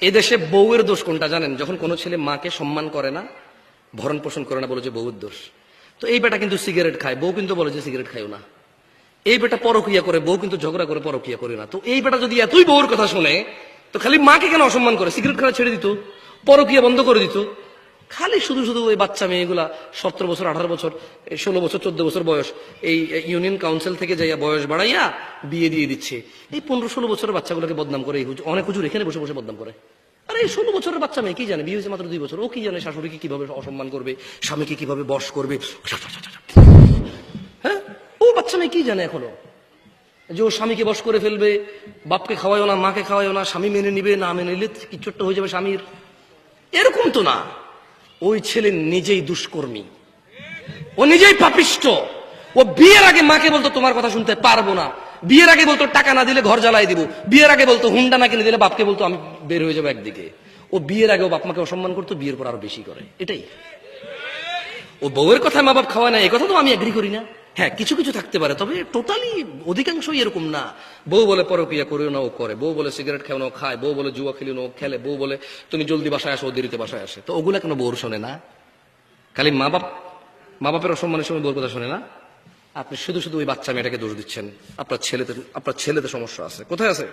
এই দেশে বউয়ের দোষ কোনটা জানেন? যখন কোনো ছেলে মাকে সম্মান করে না, ভরণ পোষণ করে না, বলে যে বউয়ের দোষ। তো এই বেটা কিন্তু সিগারেট খায়, বউ কিন্তু বলে যে সিগারেট খাইও না। এই বেটা পরকিয়া করে, বউ কিন্তু ঝগড়া করে, পরকিয়া করে না। তো এই বেটা যদি এতই বউর কথা শুনে, তো খালি মাকে কেন অসম্মান করে? সিগারেট খেলা ছেড়ে দিত, পরকিয়া বন্ধ করে দিত। খালি শুধু শুধু ওই বাচ্চা মেয়েগুলা সতেরো বছর, আঠারো বছর ষোলো বছর, চোদ্দ বছর বয়স, এই ইউনিয়ন কাউন্সিল থেকে যাইয়া বয়স বাড়াইয়া বিয়ে দিয়ে দিচ্ছে। এই পনেরো ষোলো বছরের বাচ্চাগুলোকে বদনাম করে অনেক হুজুর এখানে বসে বসে বদনাম করে। আরে এই ষোলো বছরের বাচ্চা মেয়ে কি জানে? বিয়ে হয়েছে মাত্র দুই বছর। ও কি জানে শাশুড়িকে কীভাবে অসম্মান করবে? স্বামীকে কীভাবে বশ করবে? হ্যাঁ? ও বাচ্চা মেয়ে কি জানে এখনও? যে ও স্বামীকে বশ করে ফেলবে, বাপকে খাওয়াইও না, মাকে খাওয়াইও না, স্বামী মেনে নিবে, না মেনে নিলে কিচ্ছুটা হয়ে যাবে স্বামীর? এরকম তো না। ওই ছেলে নিজেই দুষ্কর্মী। ও নিজেই পাপিষ্ট। ও বিয়ের আগে মাকে বলতো, তোমার কথা শুনতে পারব না। বিয়ের আগে বলতো, টাকা না দিলে ঘর জ্বালাই দিব। বিয়ের আগে বলতো, হুন্ডা না কিনে দিলে বাপকে বলতো, আমি বের হয়ে যাব একদিকে। ও বিয়ের আগে ও বাপ মাকে অসম্মান করতো, বিয়ের পর আরও বেশি করে। এটাই। ও বউয়ের কথা মা বাপ খাওয়ায় না, এ কথা তো আমি এগ্রি করি না। হ্যাঁ কিছু কিছু থাকতে পারে, তবে টোটালি অধিকাংশই এরকম না। বউ বলে পরকিয়া করিও না, ও করে। বউ বলে সিগারেট খাও না খায়। বউ বলে জুয়া খেলিও না, ও খেলে। বউ বলে, তুমি জলদি বাসায় আসো, ও দেরিতে বাসায় আসে। তো ওগুলা কেন বউর শোনে না? খালি মা বাপ, মা বাপের অসম্মানের সময় বউর কথা শোনে না? আপনি শুধু শুধু ওই বাচ্চা মেয়েটাকে দোষ দিচ্ছেন। আপনার ছেলেতে আপনার ছেলেতে সমস্যা আছে। কোথায় আছে?